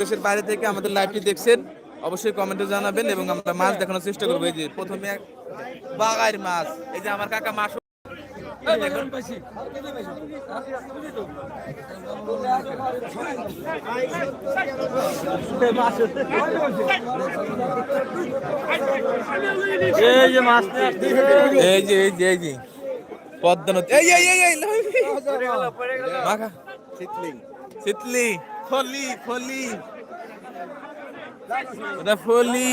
দেশের বাইরে থেকে আমাদের লাইভটি দেখছেন অবশ্যই কমেন্টে জানাবেন এবং আমরা মাছ দেখানোর চেষ্টা করব। এই যে প্রথমে এক বাগাইর মাছ এই যে আমার কাকা মাছ। এই দেখুন। এই যে মাছ এই যে এই যে এই যে পদ্মা নদী। এই এই এই এই মাখা। শীতলি ফলি ফলি। ওটা ফলি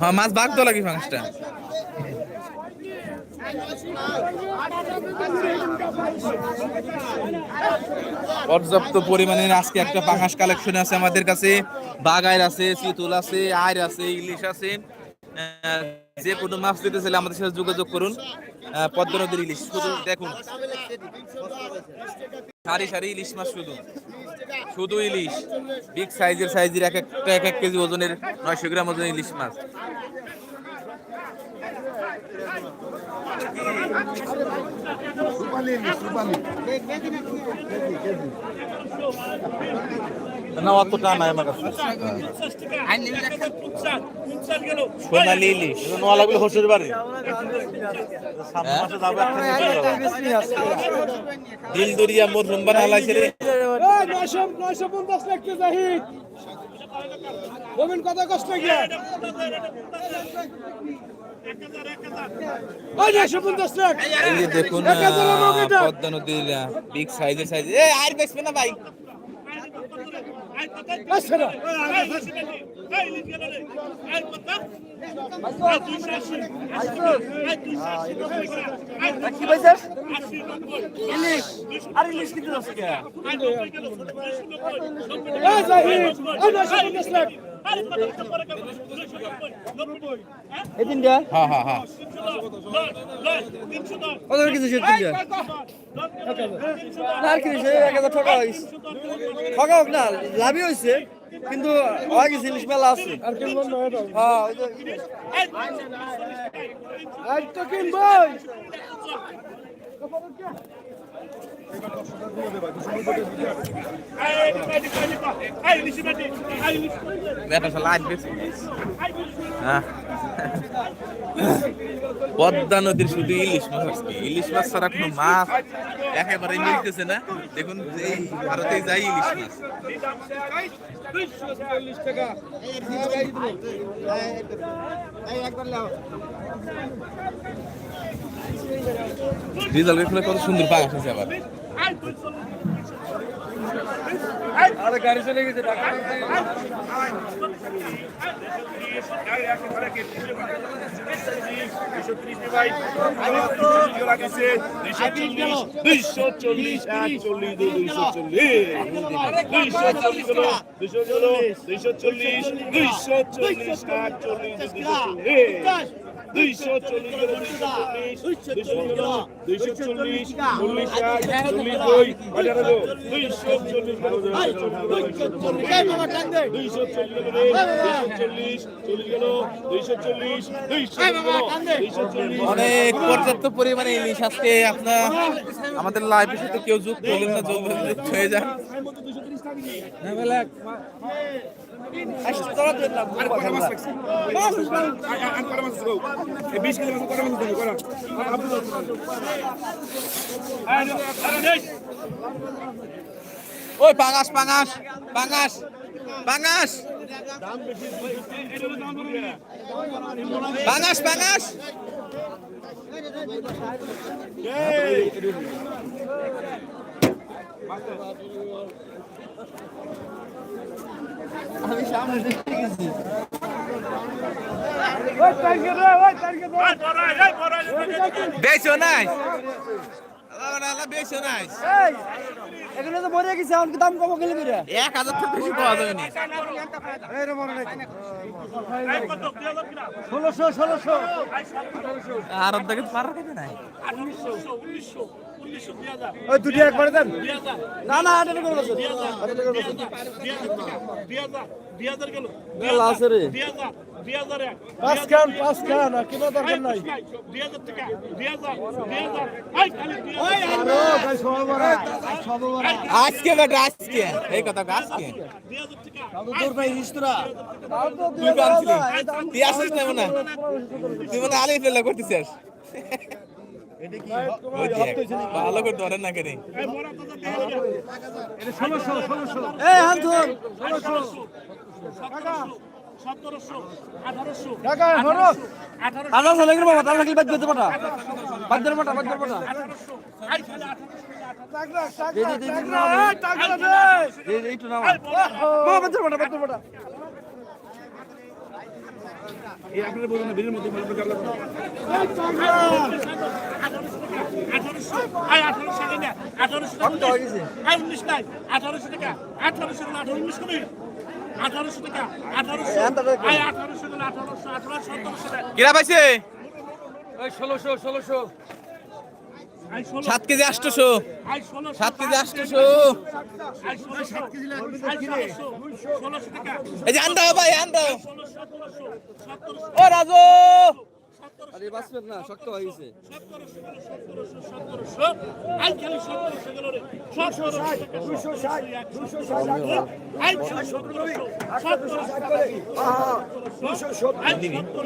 হ্যাঁ মাছ ভাগ তো লাগি ফাংসটা পর্যাপ্ত পরিমাণে আজকে একটা পাঙাশ কালেকশন আছে আমাদের কাছে। বাগাইর আছে, চিতুল আছে, আইর আছে, ইলিশ আছে। যে কোনো মাছ দিতে চাইলে আমাদের সাথে যোগাযোগ করুন। পদ্মা নদীর ইলিশ, শুধু দেখুন। সারি সারি ইলিশ মাছ শুধু। শুধু ইলিশ, বিগ সাইজের সাইজের এক একটা, এক এক কেজি ওজনের নয়শো গ্রাম ওজনের ইলিশ মাছ। না অত টান নাই আমার কাছে। সোনালি ইলিশ নোয়া লাগলে হোসের বাড়ি। দিল দরিয়া মোর রুম্বান হালাইছে রে। নয়শো নয়শো পঞ্চাশ লাখ জাহিদ। বলবেন কত কষ্ট গিয়া দেখুন। পদ্মা নদীর বিগ সাইজের সাইজ এ আর বেসবে না ভাই। আচ্ছা না কি পাইছিস ইলিশ আর এই এদিনটা হ্যাঁ হ্যাঁ হ্যাঁ কত কিছু সে তিনটা আর কি হয়েছে এক হাজার টাকা হয়েছে ঠকা হোক না লাভই হয়েছে কিন্তু হয় গেছে ইলিশ মেলা আছে। আর কিনবো না হ্যাঁ কিনবই এটা শালা আজ বেচবে হ্যাঁ পদ্মা নদীর শুধু ইলিশ মাছ আজকে। ইলিশ মাছ ছাড়া কোনো মাছ একেবারে মিলতেছে না। দেখুন এই ভারতে যাই ইলিশ মাছ। রিজাল্ট কত সুন্দর পাঙাশ আছে আবার। আরে গাড়ি চলে গেছে দুইশো চল্লিশ একচল্লিশ দুইশো চল্লিশ দুইশো চল্লিশ দুইশো দুইশো চল্লিশ দুইশো চল্লিশ একচল্লিশ দুইশো চল্লিশ চল্লিশ অনেক পর্যাপ্ত পরিমাণে ইলিশ আজকে আপনার আমাদের লাইফের সাথে কেউ যুক্ত হলেন না যুক্ত হয়ে যান। ওই পাঙাশ পাঙাশ পাঙাশ পাঙাশ পাঙাশ পাঙাশ ওই বেশো এগুলো তো মরে গেছে আমাকে দাম কম গেলে এক হাজার থেকে বেশি পাওয়া যাবে না। ষোলোশো ষোলোশো। আর অর্ধেক পার কেটে নাই। উনিশশো হাজার ওই দুটি একবারে দেন না না আট করে বসে দুই হাজার দুই হাজার দুই হাজার দুই হাজার গেল মেলা আছে রে। দুই হাজার দুই হাজার এক পাঁচ খান পাঁচ খান আর কিনা দরকার নাই টাকা দুই হাজার দুই হাজার এই খালি দুই হাজার আরও ভাই সবাই বড় সবাই বড় আজকে বেটা আজকে এই কথা আজকে তোর ভাই হিস্টোরা তুই কানছিলি তুই আসিস না মনে তুই মনে হয় আলিফ করতেছিস ভালো করে ধরেন না কেন আঠারোশো গেল বাবা তার লাগি বাদ দিতে পাটা বাদ দিতে পাটা বাদ দিতে পাটা আঠারোশো এই খালি আঠারোশো টাকা টাকা দে, দে, দে, দে, টাকা দে। এই টাকা দে এই এই একটু নামা বাবা বাদ দিতে পাটা বাদ দিতে পাটা আঠারোশো এই আপনারা বলুন হয়ে উনিশ নাই আঠারোশো টাকা আঠারোশো টাকা আঠারো উনিশ আঠারোশো টাকা আঠারোশো টাকা। এই আঠারোশো টাকা আঠারোশো টাকা। কিরা পাইছে? ওই ষোলোশো ষোলোশো। সাত কেজি আষ্টশো সাত কেজি আষ্টশো এই যে আন্দাও ভাই সতেরোশো সতেরোশো ও রাজু! আরে না, শক্ত হয়ে গেছে। সতেরোশো সতেরোশো সতেরোশো এই খালি সতেরোশো গেল রে সতেরোশো দুশো ষাট দুশো ষাট এই সতেরোশো সতেরোশো দুশো সত্তর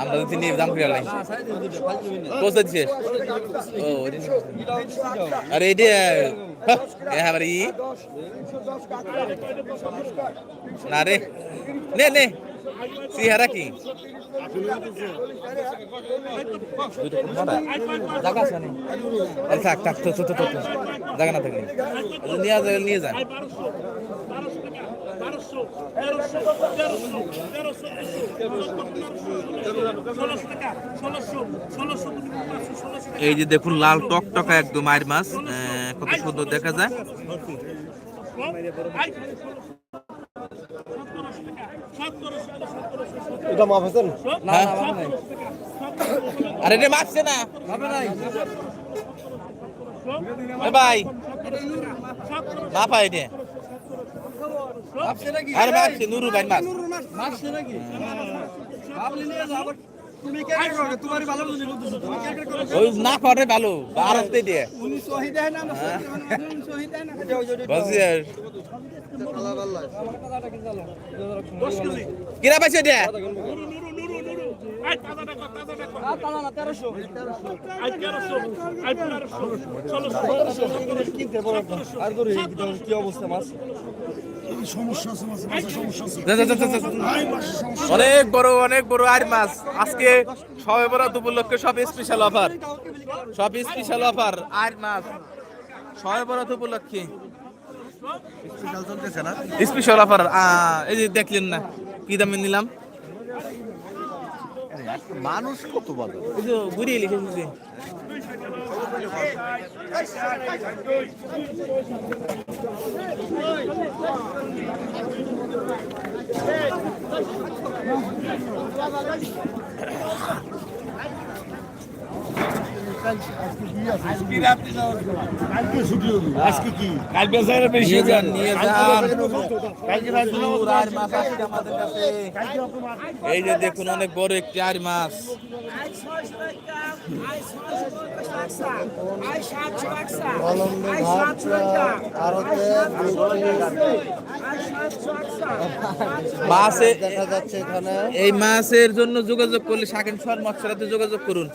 আমরা তো নিয়ে দাম করে। লাই কোস দিছিস ও আরে এটা হ্যাঁ না রে নে। সিহারা আরে না থাকলে। নিয়ে যা নিয়ে যা। এই যে দেখুন, লাল টক টকা একদম আয়ের মাছ কত সুন্দর দেখা যায়। এটা মাফ আছে না আরে রে মারছে না। এ ভাই না পাই রে আরে মারছে নুরু ভাই মাছ মারছে নাকি? ওই না করে ভালো বারস্তে দিয়ে উনি শহীদ হয় কিরা পাইছে দে কি অবস্থা মাছ। অনেক বড় অনেক বড় আর মাছ। আজকে সবে বরাত উপলক্ষে সব স্পেশাল অফার সব স্পেশাল অফার আর মাছ। সবে বরাত উপলক্ষে। স্পেশাল অফার এই যে দেখলেন না কি দামে নিলাম? মানুষ কত বলো ঘুরিয়ে লিখেছি নিয়ে যান নিয়ে যান প্রচুর আর মাছ আজকে আমাদের কাছে এই যে দেখুন অনেক বড় একটি আর মাছ মাছে দেখা যাচ্ছে এখানে এই মাছের জন্য যোগাযোগ করলে শাকিন সর মৎস্যরাতে যোগাযোগ করুন।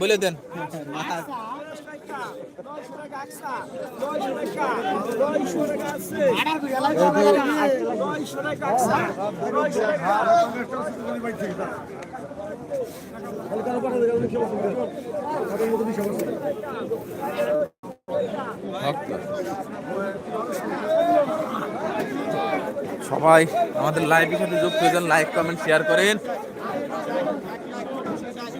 বলে দেন। সবাই আমাদের লাইভের সাথে যুক্ত হয়ে লাইক কমেন্ট শেয়ার করেন বুঝতে পারেন কিলো একের বার চারশো কিলো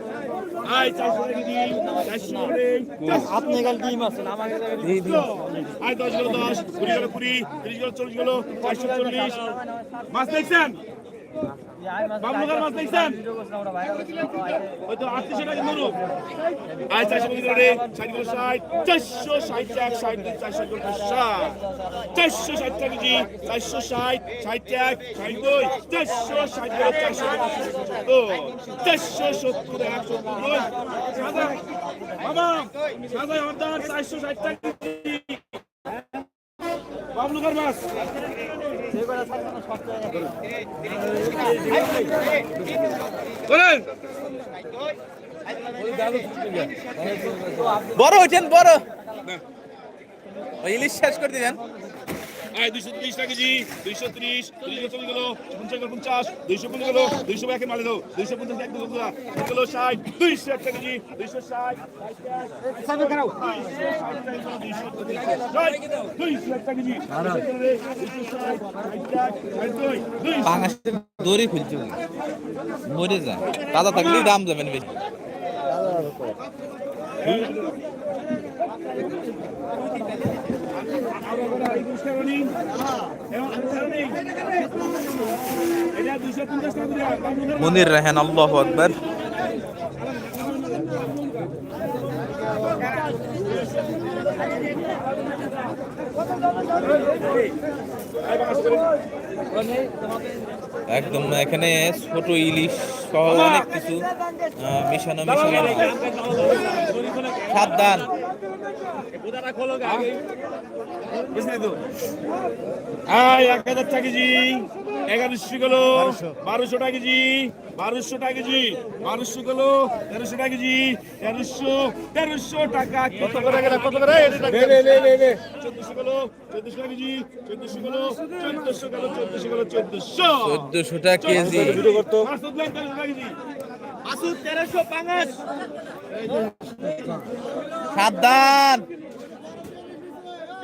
আপনি কাল ডিম আছেন আমাকে আয় দশ গেল দশ কুড়ি গেল কুড়ি তিরিশ গেল চল্লিশ গেল চারশো চল্লিশ। মাছ দেখছেন? বাবলুকার মাছ দেখছেন? ওই তো আটত্রিশশো টাকা ধরু আয় চারশো পঁচিশ রে? ষাট কিলো ষাট। চারশো ষাট এক ষাট দুই চারশো কিলো ষাট। চারশো ষাট টাকা কেজি চারশো ষাট ষাট এক ষাট দুই। চারশো ষাট কিলো চারশো সত্তর চারশো সত্তর এক সত্তর দুই। সাদা বাবা সাদা অর্ডার চারশো ষাট টাকা বাবলুকার মাছ। বলেন বড় হইছেন বড়। ইলিশ শেষ করে দিবেন আয় দুইশো ত্রিশ টাকা কেজি দুইশো ত্রিশ ত্রিশ চলে গেল পঞ্চাশ পঞ্চাশ দুইশো পঞ্চাশ গেল দুইশো একে মালে দাও দুইশো পঞ্চাশ এক দুশো গেল ষাট দুইশো এক টাকা কেজি দুইশো ষাট দুইশো দড়ি খুলছে মরে যায় তাজা থাকলেই দাম যাবেন বেশি। মনির রাহেন আল্লাহ আকবর। একদম এখানে ছোট ইলিশ সহ অনেক কিছু মিশানো মিশানো। সাবধান। এক হাজার টাকা কেজি এগারোশো গেলো বারোশো টাকা কেজি বারোশো টাকা কেজি বারোশো গেলো তেরোশো টাকা কেজি তেরোশো তেরোশো টাকা কত করে কত করে? চোদ্দশো গেলো চোদ্দশো টাকা কেজি চোদ্দশো গেলো চোদ্দশো গেলো চোদ্দশো গেলো চোদ্দশো। চোদ্দশো টাকা কেজি। সাবধান।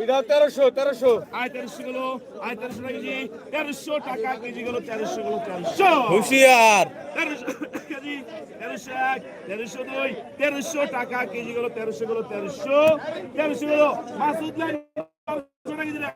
এটা তেরোশো তেরোশো। আয় তেরোশো গেলো আয় তেরোশো টাকা কেজি। তেরোশো টাকা কেজি গেলো তেরোশো গেলো তেরোশো। হুশিয়ার। তেরোশো কেজি তেরোশো এক তেরোশো দুই তেরোশো টাকা কেজি গেল তেরোশো গেল তেরোশো। তেরোশো গেল মাছ উঠলেন বারোশো টাকা কেজি আয়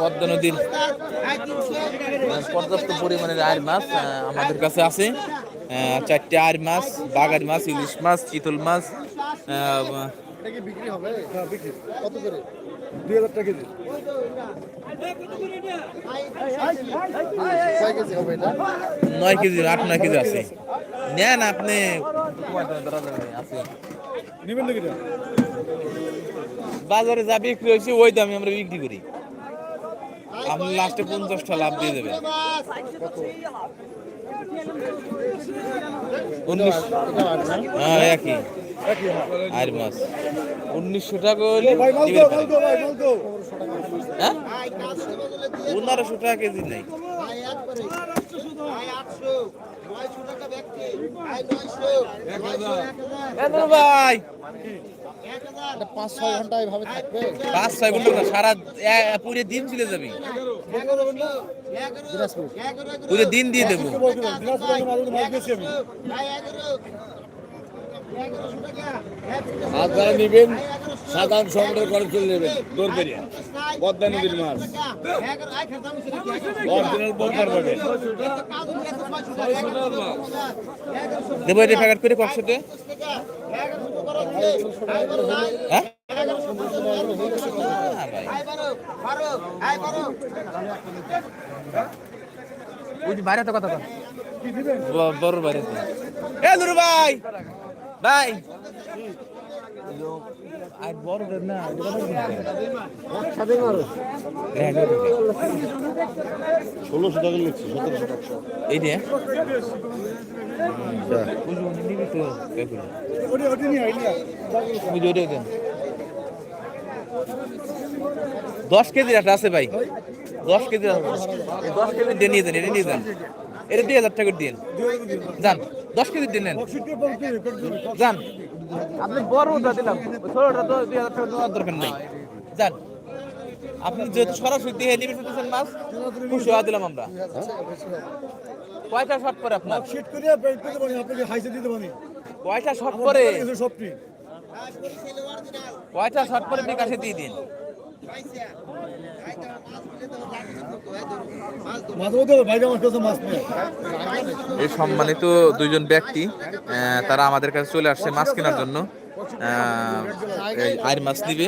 পদ্মা নদীর তিনশো পর্যাপ্ত পরিমাণের আয়ের মাছ আমাদের কাছে আছে। চারটে আয়ের মাছ বাগার মাছ ইলিশ মাছ চিতল মাছ নয় কেজি, আট, নয় কেজি আছে। নেন আপনি? বাজারে যা বিক্রি হয়েছে, ওই দামে আমরা বিক্রি করি। আপনি লাস্টে পঞ্চাশটা লাভ দিয়ে দেবেন। উনিশ। হ্যাঁ একই। আর উনিশশো টাকা হলে হ্যাঁ? পনেরোশো টাকা কেজি নেই। ভাই পাঁচ ছয় ঘণ্টা এভাবে থাকবে? পাঁচ ছয় ঘণ্টা না, সারা পুরো দিন চলে যাবে। পুরো দিন দিয়ে দেবো। আর যারা নেবেন সাধারণ সংগ্রহ করে চলে নেবেন দৌড় পেরিয়ে। পদ্মা নদীর মাছ। অরিজিনাল পদ্মার পাবে দেবো এটা প্যাকেট করে হ্যাঁ? বাইরে তো কথা বড় বাইরে। এ নুরু ভাই! ভাই। ষোলোশো টাকা এই যে ওই যে উনি নিবি তো, কে করে? ওই যে ওইটা দেন। দশ কেজির একটা আছে ভাই দশ কেজি দশ কেজি নিয়ে যান এটা নিয়ে যান এটা দুই হাজার টাকা দিন যান দশ কেজি দিয়ে নেন। যান। আপনি বড়টা দিলাম। ছোটটা তো দুই হাজার টাকা দেওয়ার দরকার নেই। যান। আপনি যেহেতু সরাসরি দিয়ে নিবে ফেলতেছেন মাছ খুশি হওয়া দিলাম আমরা। কয়টা শট করে আপনার? শীত পারি আপনাকে হাইসে দিতে পারি। কয়টা শট করে সবটি কয়টা শট করে বিকাশে দিয়ে দিন? এই সম্মানিত দুইজন ব্যক্তি তারা আমাদের কাছে চলে আসছে মাছ কেনার জন্য। আইর মাছ নিবে।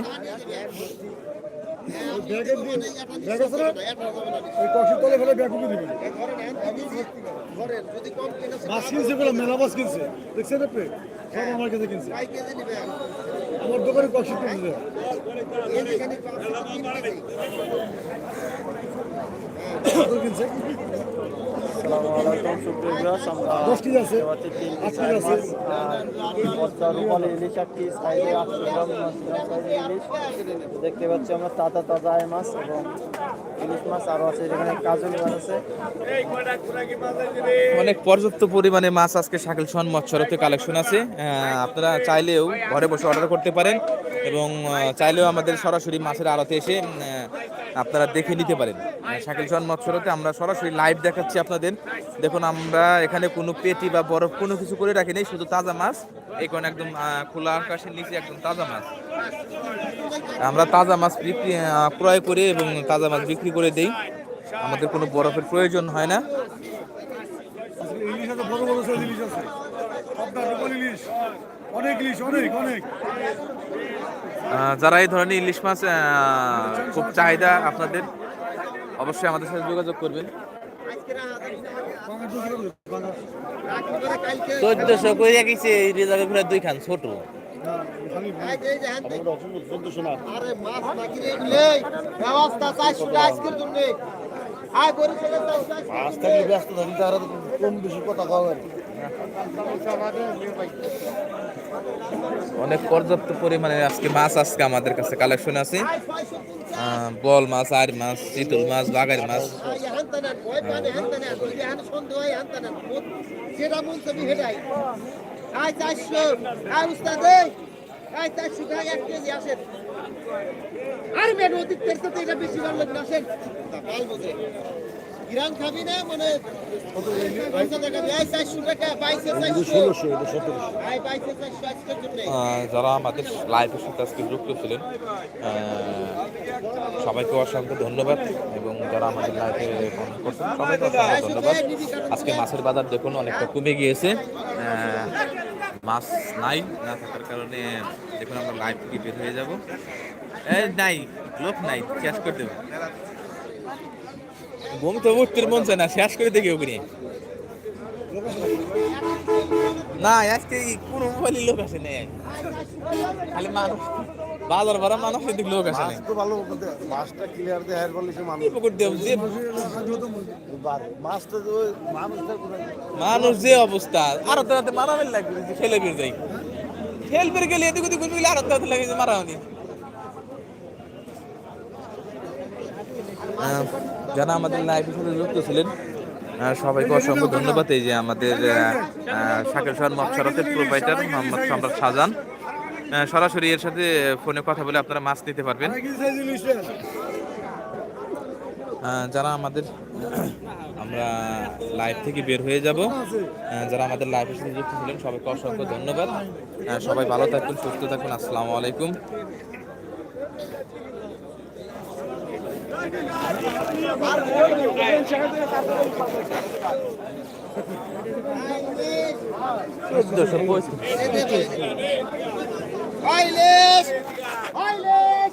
মাছ কিনছে বলে মেলা মাছ কিনছে। দেখছেন আপনি? সব আমার কাছে কিনছে। আমার দোকানে কিনছে কত কিনছে? দেখতে পাচ্ছি আমরা তাজা তাজা আয় মাছ এবং ইলিশ মাছ আরও আছে যেখানে কাজল মাছ আছে। অনেক পর্যাপ্ত পরিমাণে মাছ আজকে শাকিল সন মৎস্যরতে কালেকশন আছে। আপনারা চাইলেও ঘরে বসে অর্ডার করতে পারেন এবং চাইলেও আমাদের সরাসরি মাছের আড়তে এসে আপনারা দেখে নিতে পারেন। আহ, শাকিল সন মৎস্যরতে আমরা সরাসরি লাইভ দেখাচ্ছি আপনাদের। দেখুন আমরা এখানে কোনো পেটি বা বরফ কোনো কিছু করে রাখি নেই শুধু তাজা মাছ। কারণে একদম খোলা আকাশের নিচে একদম তাজা মাছ। আমরা তাজা মাছ বিক্রি ক্রয় করে এবং তাজা মাছ বিক্রি করে দেই। আমাদের কোনো বরফের প্রয়োজন হয় না। ইলিশ আছে বড় বড় ইলিশ আছে। আপনার ইলিশ? অনেক ইলিশ অনেক অনেক। যারা এই ধরনের ইলিশ মাছ খুব চাহিদা আপনাদের অবশ্যই আমাদের সাথে যোগাযোগ করবেন। চোদ্দশো করে গেছে রেজাল্ট ঘুরে দুই খান ছোট। ব্যস্ত থাকি তারা কম বেশি কথা কওয়া অনেক পর্যাপ্ত পরিমাণে আজকে মাছ আজকে আমাদের কাছে কালেকশন আছে বল মাছ আর মাছ, চিতল মাছ বাগার মাছ। আরে মেন অধিক তেরতে এটা বেশি ভালো আসেন। কিরাম খাবি না মানে যারা আমাদের লাইভের সাথে আজকে যুক্ত ছিলেন। সবাইকে অসংখ্য ধন্যবাদ এবং যারা আমাদের লাইভে কমেন্ট করছেন সবাইকে অসংখ্য ধন্যবাদ। আজকে মাছের বাজার দেখুন অনেকটা কমে গিয়েছে। মাছ নাই না থাকার কারণে দেখুন আমরা লাইভ থেকে বের হয়ে যাব। এই নাই লোক নাই শেষ করে দেবো। ঘুম তো উঠতে মন চায় না শেষ করে দেখি ওখানে না আজকে কোনো মোবাইলে লোক আসে না খালি মানুষ বাজার ভরা মানুষ এদিকে লোক আসে না তো ভালো মাছটা ক্লিয়ার দিয়ে হেয়ার বলিছে মানুষ। কি পুকুর দেব যে মাছটা তো মানুষ যে অবস্থা আর তো রাতে মারামারি লাগবে যে খেলে বের যাই। খেল বের গেলে এদিক ওদিক গেলে আর তো রাতে লাগে যে মারামারি। যারা আমাদের লাইফের সাথে যুক্ত ছিলেন সবাইকে অসংখ্য ধন্যবাদ। এই যে আমাদের শাকের শহর মৎস্যরথের প্রোভাইডার মোহাম্মদ সম্রাট শাহজান সরাসরি এর সাথে ফোনে কথা বলে আপনারা মাছ নিতে পারবেন। যারা আমাদের, আমরা লাইভ থেকে বের হয়ে যাব যারা আমাদের লাইভের সাথে যুক্ত ছিলেন, সবাইকে অসংখ্য ধন্যবাদ। সবাই ভালো থাকবেন, সুস্থ থাকুন আসসালামু আলাইকুম। Oiles! Oiles!